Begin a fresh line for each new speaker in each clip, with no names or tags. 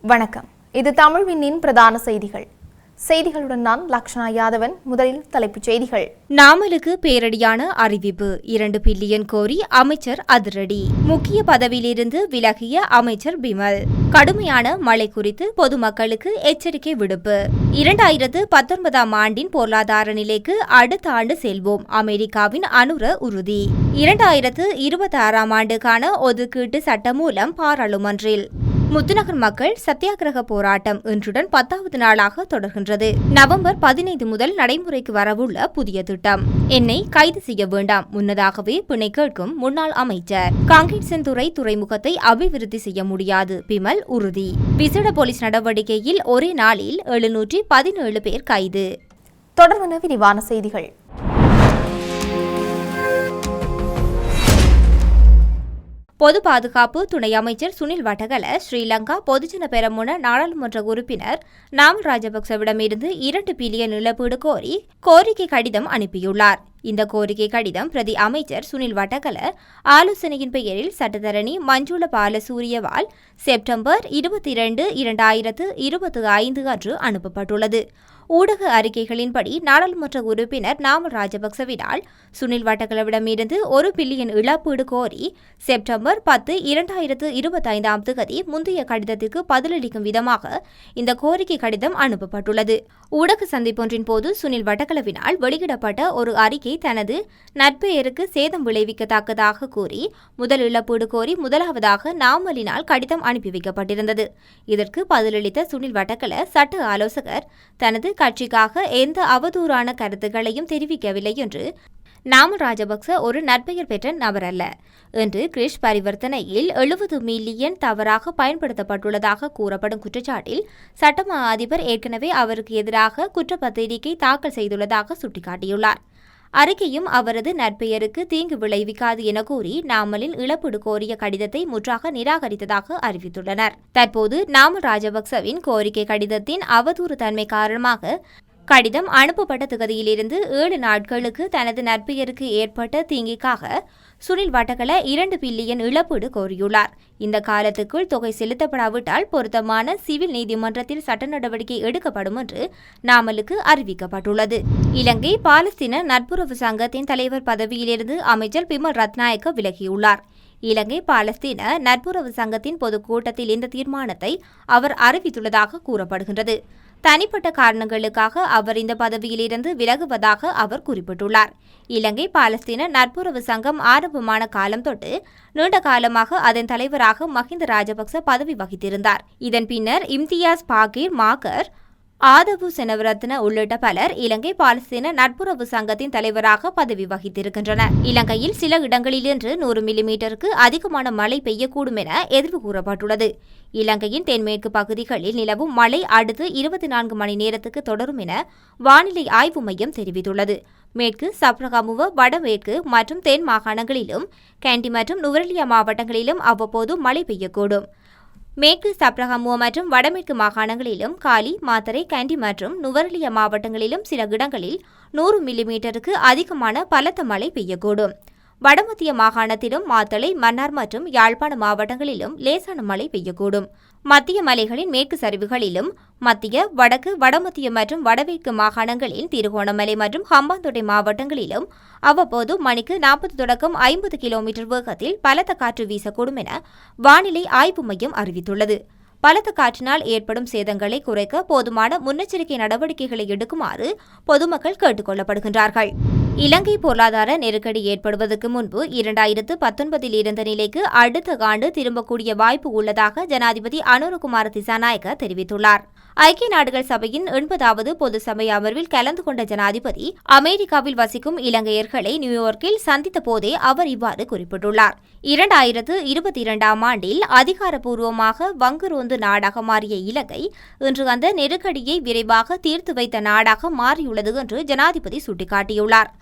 வணக்கம். இது தமிழ் விண்ணின் பிரதான செய்திகள். செய்திகளுடன் நான் லக்ஷனா யாதவன். முதலில் தலைப்புச் செய்திகள்.
நாமலுக்கு பேரடியான அறிவிப்பு. இரண்டு பில்லியன் கோரி அமைச்சர் அதிரடி. முக்கிய பதவியிலிருந்து விலகிய அமைச்சர் பிமல். கடுமையான மழை குறித்து பொதுமக்களுக்கு எச்சரிக்கை விடுப்பு. இரண்டாயிரத்து பத்தொன்பதாம் ஆண்டின் பொருளாதார நிலைக்கு அடுத்த ஆண்டு செல்வோம். அமெரிக்காவின் அனுர உறுதி. இரண்டாயிரத்து இருபத்தி ஆறாம் ஆண்டுக்கான ஒதுக்கீட்டு சட்டமூலம் பாராளுமன்றில் முத்துநகர் மக்கள் சத்தியாகிரக போராட்டம் இன்றுடன் பத்தாவது நாளாக தொடர்கின்றது. நவம்பர் பதினைந்து முதல் நடைமுறைக்கு வரவுள்ள புதிய திட்டம். என்னை கைது செய்ய வேண்டாம். முன்னதாகவே பிணை கேட்கும் முன்னாள் அமைச்சர். காங்கேசன்துறை துறைமுகத்தை அபிவிருத்தி செய்ய முடியாது. பிமல் உறுதி. விசேட போலீஸ் நடவடிக்கையில் ஒரே நாளில் எழுநூற்றி பதினேழு பேர் கைது.
தொடர்பான விரிவான செய்திகள்.
பொது பாதுகாப்பு துணை அமைச்சர் சுனில் வட்டகல ஸ்ரீலங்கா பொதுஜன பெரமுன நாடாளுமன்ற உறுப்பினர் நாம் ராஜபக்சவிடமிருந்து இரண்டு பில்லியன் இழப்பீடு கோரி கோரிக்கை கடிதம் அனுப்பியுள்ளார். இந்த கோரிக்கை கடிதம் பிரதி அமைச்சர் சுனில் வட்டகல ஆலோசனையின் பெயரில் சட்டத்தரணி மஞ்சுள பாலசூரியவால் செப்டம்பர் இருபத்தி இரண்டு இரண்டாயிரத்து இருபத்தி ஐந்து அன்று அனுப்பப்பட்டுள்ளது. ஊடக அறிக்கைகளின்படி நாடாளுமன்ற உறுப்பினர் நாமல் ராஜபக்சவினால் சுனில் வட்டகலவிடமிருந்து ஒரு பில்லியன் இழப்பீடு கோரி செப்டம்பர் பத்து இரண்டாயிரத்து இருபத்தைந்தாம் திகதி முந்தைய கடிதத்திற்கு பதிலளிக்கும் விதமாக இந்த கோரிக்கை கடிதம் அனுப்பப்பட்டுள்ளது. ஊடக சந்திப்பொன்றின் போது சுனில் வட்டகலவினால் வெளியிடப்பட்ட ஒரு அறிக்கை தனது நட்பெயருக்கு சேதம் விளைவிக்கத்தக்கதாக கூறி முதல் இழப்பீடு கோரி முதலாவதாக நாமலினால் கடிதம் அனுப்பி வைக்கப்பட்டிருந்தது. இதற்கு பதிலளித்த சுனில் வட்டக்கல சட்ட ஆலோசகர் தனது கட்சிக்காக எந்த அவதூறான கருத்துக்களையும் தெரிவிக்கவில்லை என்று நாமல் ராஜபக்ச ஒரு நற்பெயர் பெற்ற நபர் அல்ல என்று கிரிஷ் பரிவர்த்தனையில் எழுபது மில்லியன் தவறாக பயன்படுத்தப்பட்டுள்ளதாக கூறப்படும் குற்றச்சாட்டில் சட்டமா அதிபர் ஏற்கனவே அவருக்கு எதிராக குற்றப்பத்திரிகை தாக்கல் செய்துள்ளதாக சுட்டிக்காட்டியுள்ளார். அறிக்கையும் அவரது நற்பெயருக்கு தீங்கு விளைவிக்காது என கூறி நாமலின் இழப்பீடு கோரிய கடிதத்தை முற்றாக நிராகரித்ததாக அறிவித்துள்ளனர். தற்போது நாமல் ராஜபக்சவின் கோரிக்கை கடிதத்தின் அவதூறு தன்மை காரணமாக கடிதம் அனுப்பப்பட்ட தொகுதியிலிருந்து ஏழு நாட்களுக்கு தனது நற்பெயருக்கு ஏற்பட்ட தீங்கிக்காக சுனில் வட்டகல இரண்டு பில்லியன் இழப்பீடு கோரியுள்ளார். இந்த காலத்துக்குள் தொகை செலுத்தப்படாவிட்டால் பொருத்தமான சிவில் நீதிமன்றத்தில் சட்ட நடவடிக்கை எடுக்கப்படும் என்று நாமலுக்கு அறிவிக்கப்பட்டுள்ளது. இலங்கை பாலஸ்தீன நட்புறவு சங்கத்தின் தலைவர் பதவியிலிருந்து அமைச்சர் பிமல் ரத்நாயக்க விலகியுள்ளார். இலங்கை பாலஸ்தீன நட்புறவு சங்கத்தின் பொதுக்கூட்டத்தில் இந்த தீர்மானத்தை அவர் அறிவித்துள்ளதாக கூறப்படுகின்றது. தனிப்பட்ட காரணங்களுக்காக அவர் இந்த பதவியிலிருந்து விலகுவதாக அவர் குறிப்பிட்டுள்ளார். இலங்கை பாலஸ்தீன நட்புறவு சங்கம் ஆரம்பமான காலம் தொட்டு நீண்ட காலமாக அதன் தலைவராக மஹிந்த ராஜபக்ச பதவி வகித்திருந்தார். இதன் பின்னர் இம்தியாஸ் பாகீர் மாகர் ஆதவு செனவரத்ன உள்ளிட்ட பலர் இலங்கை பாலஸ்தீன நட்புறவு சங்கத்தின் தலைவராக பதவி வகித்திருக்கின்றனர். இலங்கையில் சில இடங்களில் நூறு மில்லிமீட்டருக்கு அதிகமான மழை பெய்யக்கூடும் என எதிர்வு கூறப்பட்டுள்ளது. இலங்கையின் தென்மேற்கு பகுதிகளில் நிலவும் மழை அடுத்து இருபத்தி நான்கு மணி நேரத்துக்கு தொடரும் என வானிலை ஆய்வு மையம் தெரிவித்துள்ளது. மேற்கு சப்ரகமுவ வடமேற்கு மற்றும் தென் மாகாணங்களிலும் கேண்டி மற்றும் நுவரெலியா மாவட்டங்களிலும் அவ்வப்போது மழை பெய்யக்கூடும். மேற்கு சப்ரகமுவ மற்றும் வடமேற்கு மாகாணங்களிலும் காலி மாத்தரை கேண்டி மற்றும் நுவரெலியா மாவட்டங்களிலும் சில இடங்களில் நூறு மில்லிமீட்டருக்கு அதிகமான பலத்த மழை பெய்யக்கூடும். வடமத்திய மாகாணத்திலும் மாத்தளை மன்னார் மற்றும் யாழ்ப்பாண மாவட்டங்களிலும் லேசான மழை பெய்யக்கூடும். மத்திய மலைகளின் மேற்கு சரிவுகளிலும் மத்திய வடக்கு வடமத்திய மற்றும் வடமேற்கு மாகாணங்களின் திருகோணமலை மற்றும் ஹம்பாந்தோட்டை மாவட்டங்களிலும் அவ்வப்போது மணிக்கு நாற்பது தொடக்கம் ஐம்பது கிலோமீட்டர் வேகத்தில் பலத்த காற்று வீசக்கூடும் என வானிலை ஆய்வு மையம் அறிவித்துள்ளது. பலத்த காற்றினால் ஏற்படும் சேதங்களை குறைக்க போதுமான முன்னெச்சரிக்கை நடவடிக்கைகளை எடுக்குமாறு பொதுமக்கள் கேட்டுக் கொள்ளப்படுகின்றார்கள். இலங்கை பொருளாதார நெருக்கடி ஏற்படுவதற்கு முன்பு இரண்டாயிரத்து பத்தொன்பதில் இருந்த நிலைக்கு அடுத்த ஆண்டு திரும்பக்கூடிய வாய்ப்பு உள்ளதாக ஜனாதிபதி அனுரகுமார திசாநாயக்க தெரிவித்துள்ளார். ஐக்கிய நாடுகள் சபையின் எண்பதாவது பொது சபை அமர்வில் கலந்து கொண்ட ஜனாதிபதி அமெரிக்காவில் வசிக்கும் இலங்கையர்களை நியூயார்க்கில் சந்தித்த போதே அவர் இவ்வாறு குறிப்பிட்டுள்ளார். இரண்டாயிரத்து இருபத்தி இரண்டாம் ஆண்டில் அதிகாரப்பூர்வமாக வங்குரோந்து நாடாக மாறிய இலங்கை இன்று அந்த நெருக்கடியை விரைவாக தீர்த்து வைத்த நாடாக மாறியுள்ளது என்று ஜனாதிபதி சுட்டிக்காட்டியுள்ளார்.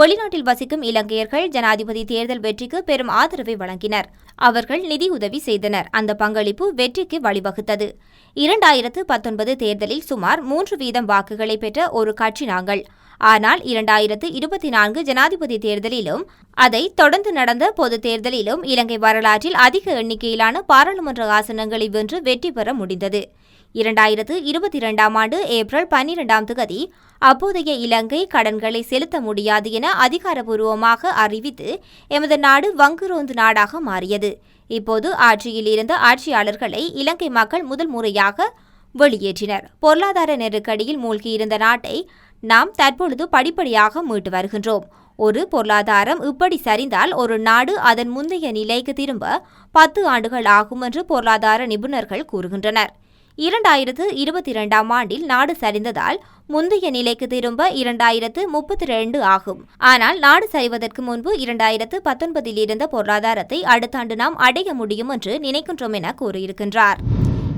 வெளிநாட்டில் வசிக்கும் இலங்கையர்கள் ஜனாதிபதி தேர்தல் வெற்றிக்கு பெரும் ஆதரவை வழங்கினர். அவர்கள் நிதியுதவி செய்தனர். அந்த பங்களிப்பு வெற்றிக்கு வழிவகுத்தது. இரண்டாயிரத்து பத்தொன்பது தேர்தலில் சுமார் மூன்று வீதம் வாக்குகளை பெற்ற ஒரு கட்சி நாங்கள். ஆனால் இரண்டாயிரத்து இருபத்தி நான்கு ஜனாதிபதி தேர்தலிலும் அதை தொடர்ந்து நடந்த பொது தேர்தலிலும் இலங்கை வரலாற்றில் அதிக எண்ணிக்கையிலான பாராளுமன்ற ஆசனங்களை வென்று வெற்றி பெற முடிந்தது. இரண்டாயிரத்து இருபத்தி இரண்டாம் ஆண்டு ஏப்ரல் பன்னிரெண்டாம் தேதி அப்போதைய இலங்கை கடன்களை செலுத்த முடியாது என அதிகாரபூர்வமாக அறிவித்து எமது நாடு வங்குரோந்து நாடாக மாறியது. இப்போது ஆட்சியில் இருந்த ஆட்சியாளர்களை இலங்கை மக்கள் முதல் முறையாக வெளியேற்றினர். பொருளாதார நெருக்கடியில் மூழ்கியிருந்த நாட்டை நாம் தற்பொழுது படிப்படியாக மீட்டு வருகின்றோம். ஒரு பொருளாதாரம் இப்படி சரிந்தால் ஒரு நாடு அதன் முந்தைய நிலைக்கு திரும்ப பத்து ஆண்டுகள் ஆகும் என்று பொருளாதார நிபுணர்கள் கூறுகின்றனர். இரண்டாயிரத்து இருபத்தி இரண்டாம் ஆண்டில் நாடு சரிந்ததால் முந்தைய நிலைக்கு திரும்ப இரண்டாயிரத்து முப்பத்தி ரெண்டு ஆகும். ஆனால் நாடு சரிவதற்கு முன்பு இரண்டாயிரத்து பத்தொன்பதில் இருந்த பொருளாதாரத்தை அடுத்த ஆண்டு நாம் அடைய முடியும் என்று நினைக்கின்றோம் என கூறியிருக்கின்றார்.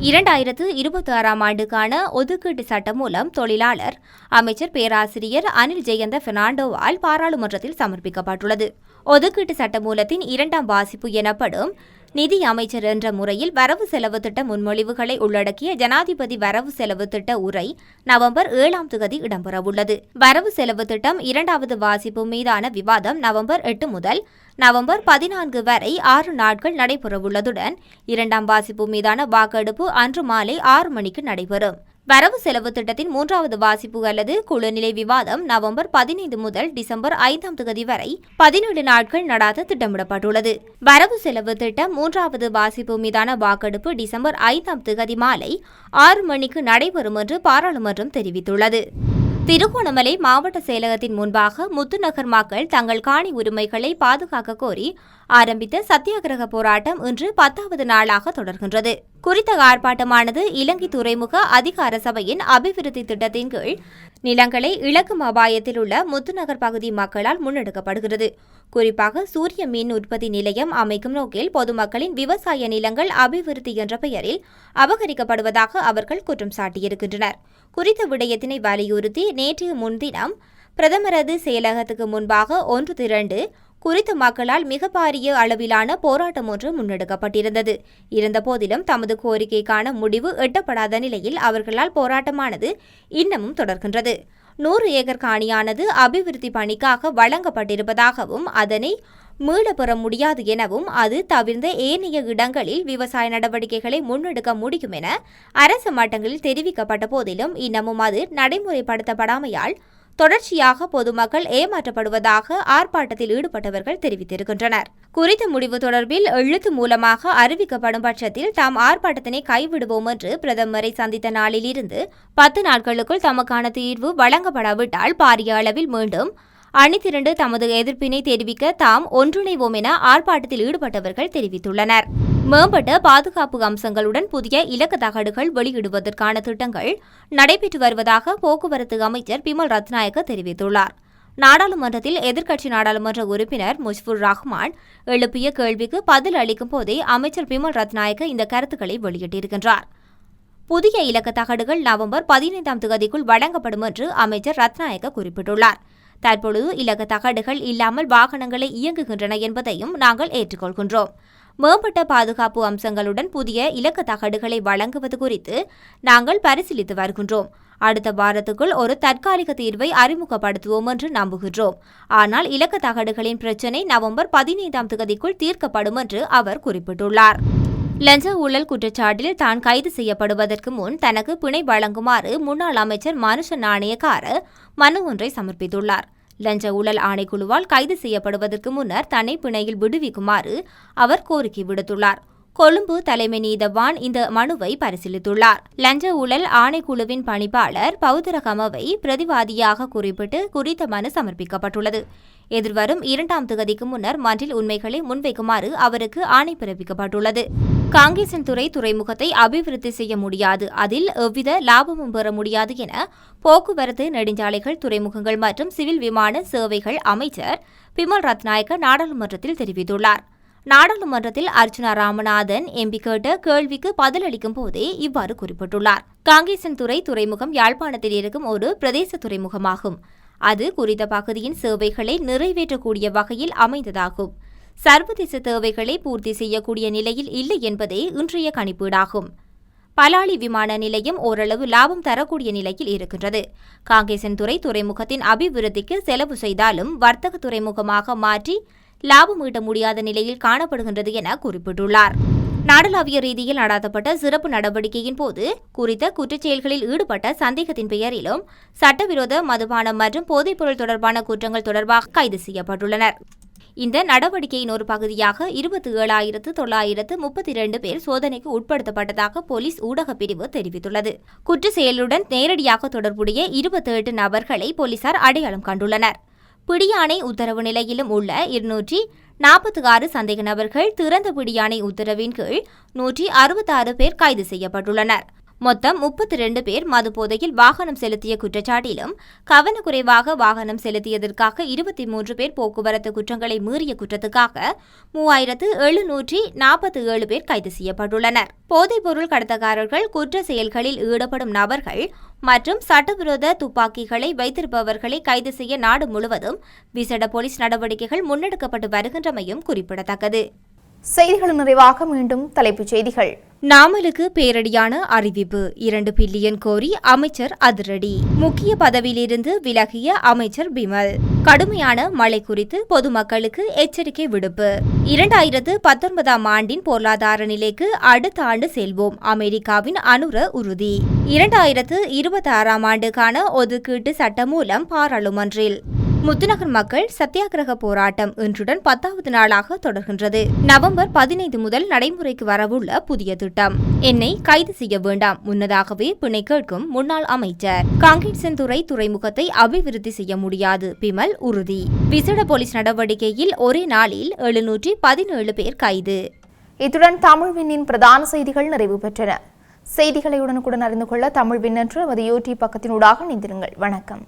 இரண்டாயிரத்து இருபத்தி ஆறாம் ஆண்டுக்கான ஒதுக்கீட்டு சட்டம் மூலம் தொழிலாளர் அமைச்சர் பேராசிரியர் அனில் ஜெயந்த பெர்னாண்டோவால் பாராளுமன்றத்தில் சமர்ப்பிக்கப்பட்டுள்ளது. ஒதுக்கீட்டு சட்டமூலத்தின் இரண்டாம் வாசிப்பு எனப்படும் நிதி அமைச்சர் என்ற முறையில் வரவு செலவு திட்ட முன்மொழிவுகளை உள்ளடக்கிய ஜனாதிபதி வரவு செலவு திட்ட உரை நவம்பர் ஏழாம் தேதி இடம்பெறவுள்ளது. வரவு செலவு திட்டம் இரண்டாவது வாசிப்பு மீதான விவாதம் நவம்பர் எட்டு முதல் நவம்பர் பதினான்கு வரை ஆறு நாட்கள் நடைபெறவுள்ளதுடன் இரண்டாம் வாசிப்பு மீதான வாக்கெடுப்பு அன்று மாலை ஆறு மணிக்கு நடைபெறும். வரவு செலவு திட்டத்தின் மூன்றாவது வாசிப்பு அல்லது குழுநிலை விவாதம் நவம்பர் பதினைந்து முதல் டிசம்பர் ஐந்தாம் தேதி வரை பதினேழு நாட்கள் நடாத்த திட்டமிடப்பட்டுள்ளது. வரவு செலவு திட்டம் மூன்றாவது வாசிப்பு மீதான வாக்கெடுப்பு டிசம்பர் ஐந்தாம் தேதி மாலை ஆறு மணிக்கு நடைபெறும் என்று பாராளுமன்றம் தெரிவித்துள்ளது. திருகோணமலை மாவட்ட செயலகத்தின் முன்பாக முத்துநகர் மக்கள் தங்கள் காணி உரிமைகளை பாதுகாக்க கோரி ஆரம்பித்த சத்தியாகிரக போராட்டம் இன்று பத்தாவது நாளாக தொடர்கின்றது. குறித்த ஆர்ப்பாட்டமானது இலங்கை துறைமுக அதிகார சபையின் அபிவிருத்தி திட்டத்தின் கீழ் நிலங்களை இழக்கும் அபாயத்தில் உள்ள முத்துநகர் பகுதி மக்களால் முன்னெடுக்கப்படுகிறது. குறிப்பாக சூரிய மின் உற்பத்தி நிலையம் அமைக்கும் நோக்கில் பொதுமக்களின் விவசாய நிலங்கள் அபிவிருத்தி என்ற பெயரில் அபகரிக்கப்படுவதாக அவர்கள் குற்றம் சாட்டியிருக்கின்றனர். குறித்த விடயத்தினை வலியுறுத்தி நேற்று முன்தினம் பிரதமரது செயலகத்துக்கு முன்பாக ஒன்று திரண்டு குறித்த மக்களால் மிக பாரிய அளவிலான போராட்டம் ஒன்று முன்னெடுக்கப்பட்டிருந்தது. இருந்தபோதிலும் தமது கோரிக்கைக்கான முடிவு எட்டப்படாத நிலையில் அவர்களால் போராட்டமானது இன்னமும் தொடர்கின்றது. நூறு ஏக்கர் காணியானது அபிவிருத்தி பணிக்காக வழங்கப்பட்டிருப்பதாகவும் அதனை மீளப்பெற முடியாது எனவும் அது தவிர்ந்த ஏனைய இடங்களில் விவசாய நடவடிக்கைகளை முன்னெடுக்க முடியும் என அரசு மட்டங்களில் தெரிவிக்கப்பட்ட போதிலும் இன்னமும் அது நடைமுறைப்படுத்தப்படாமையால் தொடர்ச்சியாக பொதுமக்கள் ஏமாற்றப்படுவதாக ஆர்ப்பாட்டத்தில் ஈடுபட்டவர்கள் தெரிவித்திருக்கின்றனர். குறித்த முடிவு தொடர்பில் எழுத்து மூலமாக அறிவிக்கப்படும் பட்சத்தில் தாம் ஆர்ப்பாட்டத்தினை கைவிடுவோம் என்று பிரதமரை சந்தித்த நாளிலிருந்து பத்து நாட்களுக்குள் தமக்கான தீர்வு வழங்கப்படாவிட்டால் பாரிய அளவில் மீண்டும் அணிதிரண்டு தமது எதிர்ப்பினை தெரிவிக்க தாம் ஒன்றிணைவோம் என ஆர்ப்பாட்டத்தில் ஈடுபட்டவர்கள் தெரிவித்துள்ளனர். மேம்பட்ட பாதுகாப்பு அம்சங்களுடன் புதிய இலக்கு தகடுகள் வெளியிடுவதற்கான திட்டங்கள் நடைபெற்று வருவதாக போக்குவரத்து அமைச்சர் பிமல் ரத்நாயக்க தெரிவித்துள்ளார். நாடாளுமன்றத்தில் எதிர்க்கட்சி நாடாளுமன்ற உறுப்பினர் முஷ்புர் ரஹ்மான் எழுப்பிய கேள்விக்கு பதில் அளிக்கும் போதே அமைச்சர் பிமல் ரத்நாயக்க இந்த கருத்துக்களை வெளியிட்டிருக்கின்றார். புதிய இலக்க தகடுகள் நவம்பர் பதினைந்தாம் தேதிக்குள் வழங்கப்படும் என்று அமைச்சர் ரத்நாயக்க குறிப்பிட்டுள்ளார். தற்பொழுது இலக்க தகடுகள் இல்லாமல் வாகனங்களை இயங்குகின்றன என்பதையும் நாங்கள் ஏற்றுக்கொள்கின்றோம். மேம்பட்ட பாதுகாப்பு அம்சங்களுடன் புதிய இலக்க தகடுகளை வழங்குவது குறித்து நாங்கள் பரிசீலித்து வருகின்றோம். அடுத்த வாரத்துக்குள் ஒரு தற்காலிக தீர்வை அறிமுகப்படுத்துவோம் என்று நம்புகின்றோம். ஆனால் இலக்க தகடுகளின் பிரச்சினை நவம்பர் பதினைந்தாம் தேதிக்குள் தீர்க்கப்படும் என்று அவர் குறிப்பிட்டுள்ளார். லஞ்ச ஊழல் குற்றச்சாட்டில் தான் கைது செய்யப்படுவதற்கு முன் தனக்கு பிணை வழங்குமாறு முன்னாள் அமைச்சர் மனுஷ நாணயக்கார மனு ஒன்றை சமர்ப்பித்துள்ளார். லஞ்ச ஊழல் ஆணைக்குழுவால் கைது செய்யப்படுவதற்கு முன்னர் தன்னை பிணையில் விடுவிக்குமாறு அவர் கோரிக்கை விடுத்துள்ளார். கொழும்பு தலைமை நீதவான் இந்த மனுவை பரிசீலித்துள்ளார். லஞ்ச ஊழல் ஆணைக்குழுவின் பணிப்பாளர் பௌத்தரகமவை பிரதிவாதியாக குறிப்பிட்டு குறித்த மனு சமர்ப்பிக்கப்பட்டுள்ளது. எதிர்வரும் இரண்டாம் தேதிக்கு முன்னர் மன்றில் உண்மைகளை முன்வைக்குமாறு அவருக்கு ஆணை பிறப்பிக்கப்பட்டுள்ளது. காங்கேசன் துறை துறைமுகத்தை அபிவிருத்தி செய்ய முடியாது. அதில் எவ்வித லாபமும் பெற முடியாது என போக்குவரத்து நெடுஞ்சாலைகள் துறைமுகங்கள் மற்றும் சிவில் விமான சேவைகள் அமைச்சர் பிமல் ரத்நாயக்க நாடாளுமன்றத்தில் தெரிவித்துள்ளார். நாடாளுமன்றத்தில் அர்ச்சுனா ராமநாதன் எம்பி கேட்ட கேள்விக்கு பதிலளிக்கும் போதே இவ்வாறு குறிப்பிட்டுள்ளார். காங்கேசன் துறை துறைமுகம் யாழ்ப்பாணத்தில் இருக்கும் ஒரு பிரதேச துறைமுகமாகும். அது குறித்த பகுதியின் சேவைகளை நிறைவேற்றக்கூடிய வகையில் அமைந்ததாகும். சர்வதேச தேவைகளை பூர்த்தி செய்யக்கூடிய நிலையில் இல்லை என்பதே இன்றைய கணிப்பீடாகும். பலாலி விமான நிலையம் ஓரளவு லாபம் தரக்கூடிய நிலையில் இருக்கின்றது. காங்கேசன் துறை துறைமுகத்தின் அபிவிருத்திக்கு செலவு செய்தாலும் வர்த்தக துறைமுகமாக மாற்றி லாபம் ஈட்ட முடியாத நிலையில் காணப்படுகின்றது என குறிப்பிட்டுள்ளார். நாடளாவிய ரீதியில் நடாத்தப்பட்ட சிறப்பு நடவடிக்கையின் போது குறித்த குற்றச்செயல்களில் ஈடுபட்ட சந்தேகத்தின் பெயரிலும் சட்டவிரோத மதுபானம் மற்றும் போதைப்பொருள் தொடர்பான குற்றங்கள் தொடர்பாக கைது செய்யப்பட்டுள்ளனர். இந்த நடவடிக்கையின் ஒரு பகுதியாக இருபத்தி ஏழாயிரத்து தொள்ளாயிரத்து முப்பத்தி இரண்டு பேர் சோதனைக்கு உட்படுத்தப்பட்டதாக போலீஸ் ஊடகப் பிரிவு தெரிவித்துள்ளது. குற்ற செயலுடன் நேரடியாக தொடர்புடைய இருபத்தெட்டு நபர்களை போலீசார் அடையாளம் கண்டுள்ளனர். பிடியாணை உத்தரவு நிலையிலும் உள்ள இருநூற்றி நாற்பத்தி ஆறு சந்தேக நபர்கள் திறந்த பிடியாணை உத்தரவின் கீழ் நூற்றி அறுபத்தாறு பேர் கைது செய்யப்பட்டுள்ளனர். மொத்தம் முப்பத்தி ரெண்டு பேர் மது போதையில் வாகனம் செலுத்திய குற்றச்சாட்டிலும் கவனக்குறைவாக வாகனம் செலுத்தியதற்காக இருபத்தி மூன்று பேர் போக்குவரத்து குற்றங்களை மீறிய குற்றத்துக்காக மூவாயிரத்து எழுநூற்றி நாற்பத்தி ஏழு பேர் கைது செய்யப்பட்டுள்ளனர். போதைப்பொருள் கடத்தக்காரர்கள் குற்ற செயல்களில் ஈடுபடும் நபர்கள் மற்றும் சட்டவிரோத துப்பாக்கிகளை வைத்திருப்பவர்களை கைது செய்ய நாடு முழுவதும் விசேட போலீஸ் நடவடிக்கைகள் முன்னெடுக்கப்பட்டு வருகின்றமையும் குறிப்பிடத்தக்கது.
செய்திகள் நிறைவாக மீண்டும் தலைப்புச் செய்திகள்.
நாமலுக்கு பேரடியான அறிவிப்பு. இரண்டு பில்லியன் கோரி அமைச்சர் அதிரடி. முக்கிய பதவியிலிருந்து விலகிய அமைச்சர் பிமல். கடுமையான மழை குறித்து பொதுமக்களுக்கு எச்சரிக்கை விடுப்பு. இரண்டாயிரத்து பத்தொன்பதாம் ஆண்டின் பொருளாதார நிலைக்கு அடுத்த ஆண்டு செல்வோம். அமெரிக்காவின் அனுர உறுதி. இரண்டாயிரத்து இருபத்தி ஆறாம் ஆண்டுக்கான ஒதுக்கீட்டு சட்டம் மூலம் பாராளுமன்றில் முத்துநகர் மக்கள் சத்தியாகிரக போராட்டம் இன்றுடன் பத்தாவது நாளாக தொடர்கின்றது. நவம்பர் பதினைந்து முதல் நடைமுறைக்கு வரவுள்ள புதிய திட்டம். என்னை கைது செய்ய வேண்டாம். முன்னதாகவே பிணை கேட்கும் முன்னாள் அமைச்சர். காங்கேசன்துறை துறைமுகத்தை அபிவிருத்தி செய்ய முடியாது. பிமல் உறுதி. விசேட போலீஸ் நடவடிக்கையில் ஒரே நாளில் எழுநூற்றி பதினேழு பேர் கைது.
இத்துடன் தமிழ் விண்ணின் பிரதான செய்திகள் நிறைவு பெற்றன. செய்திகளை உடனுக்குடன் அறிந்து கொள்ள தமிழ் விண்ணன்று நமது யூடியூப் பக்கத்தினூடாக இணைந்திருங்கள். வணக்கம்.